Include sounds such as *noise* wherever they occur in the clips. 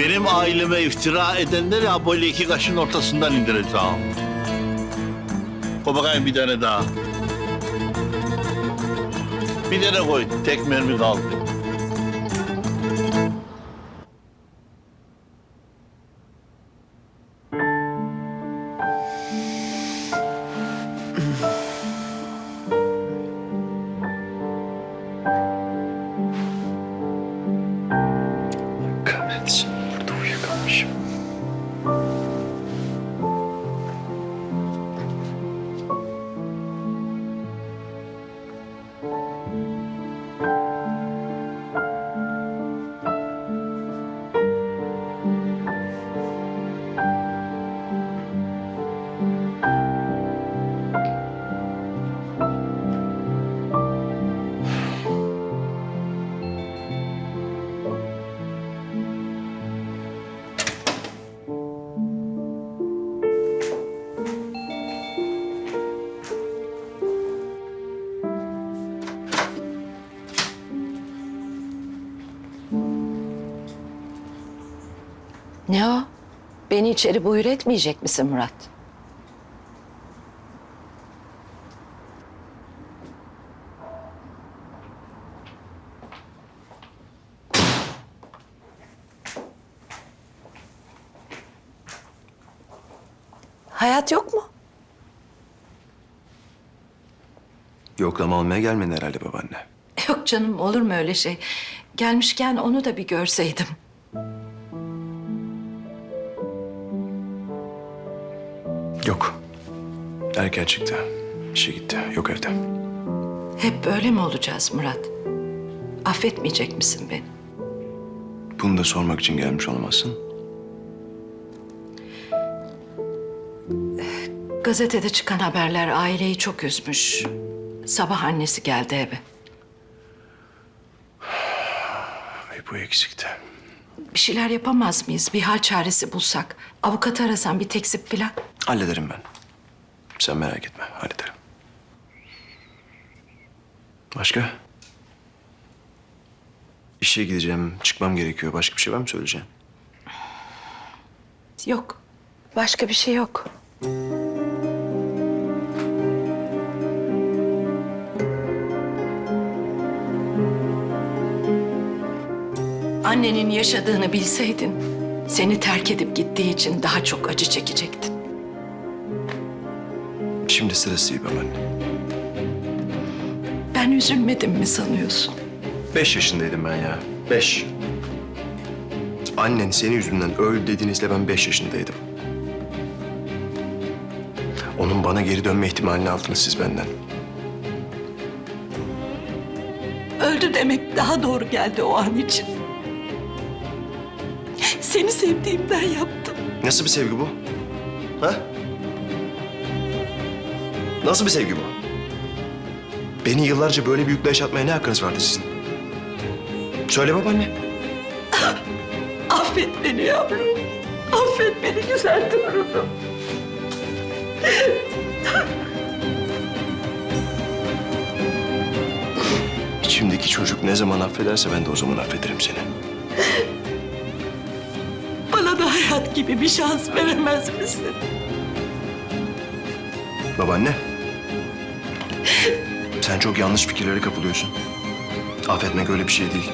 Benim aileme iftira edenleri ha böyle iki kaşın ortasından indireceğim. Koy bakayım bir tane daha. Bir tane koy. Tek mermi kaldı. Kahretsin. Ne o? Beni içeri buyur etmeyecek misin Murat? Hayat yok mu? Yoklama almaya gelmedin herhalde babaanne. Yok canım olur mu öyle şey? Gelmişken onu da bir görseydim. Yok. Erken çıktı. İşe gitti. Yok evde. Hep böyle mi olacağız Murat? Affetmeyecek misin beni? Bunu da sormak için gelmiş olamazsın. Gazetede çıkan haberler aileyi çok üzmüş. Sabah annesi geldi eve. *sighs* Ay bu eksikti. Bir şeyler yapamaz mıyız? Bir hal çaresi bulsak. Avukat arasan bir teksip falan. Hallederim ben. Sen merak etme. Hallederim. Başka? İşe gideceğim. Çıkmam gerekiyor. Başka bir şey var mı söyleyeceğim? Yok. Başka bir şey yok. Annenin yaşadığını bilseydin... ...seni terk edip gittiği için daha çok acı çekecektin. Şimdi sırası değil babaanne. Ben üzülmedim mi sanıyorsun? Beş yaşındaydım ben ya. Beş. Annen senin yüzünden öl dediğinizde ben beş yaşındaydım. Onun bana geri dönme ihtimalini aldınız siz benden. Öldü demek daha doğru geldi o an için. Seni sevdiğimden yaptım. Nasıl bir sevgi bu? Ha? Nasıl bir sevgi bu? Beni yıllarca böyle bir yükle yaşatmaya ne hakkınız vardı sizin? Söyle babaanne. *laughs* Affet beni yavrum. Affet beni güzel torunum. *laughs* İçimdeki çocuk ne zaman affederse ben de o zaman affederim seni. *laughs* Bana da hayat gibi bir şans veremez misin? Babaanne. Sen çok yanlış fikirlere kapılıyorsun. Affetmek öyle bir şey değil.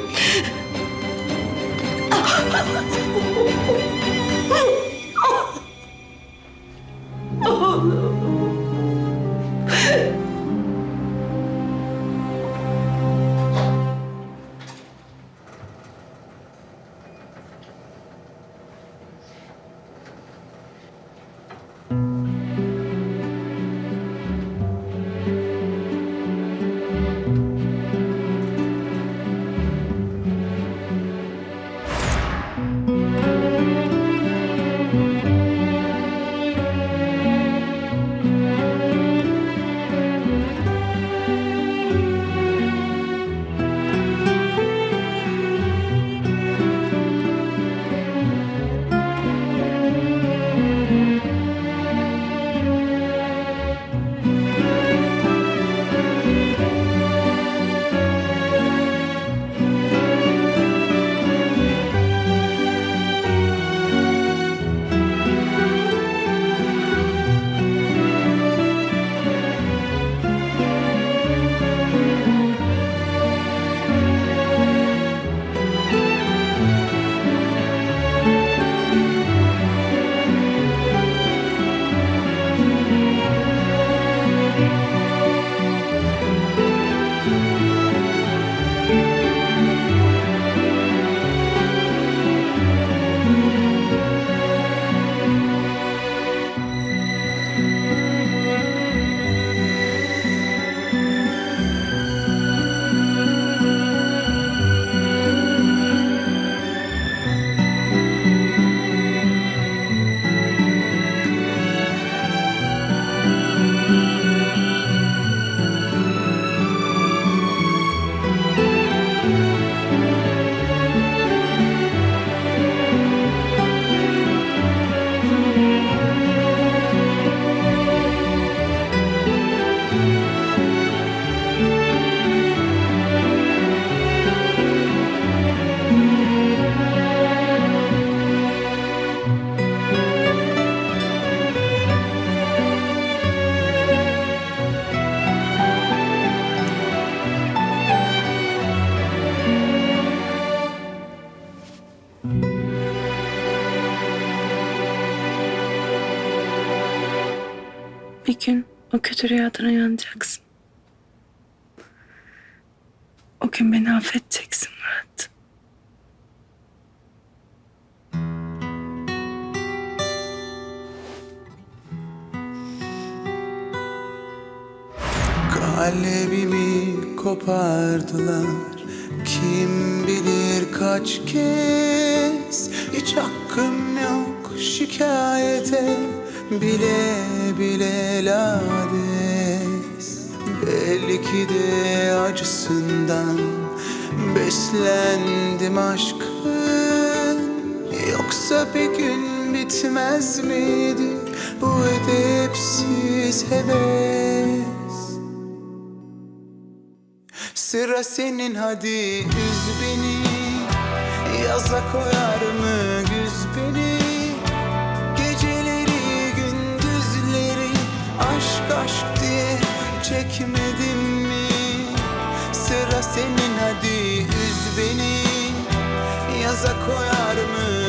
Bir gün o kötü rüyadan uyanacaksın. O gün beni affedeceksin Murat. Kalbimi kopardılar Kim bilir kaç kez Hiç hakkım yok şikayete Bile bile lades. Belki de acısından Beslendim aşkın Yoksa bir gün bitmez miydi Bu edepsiz heves? Sıra senin hadi üz beni. Yaza koyar mı güz beni Aşk aşk diye çekmedim mi? Sıra senin hadi üz beni. Yaza koyar mı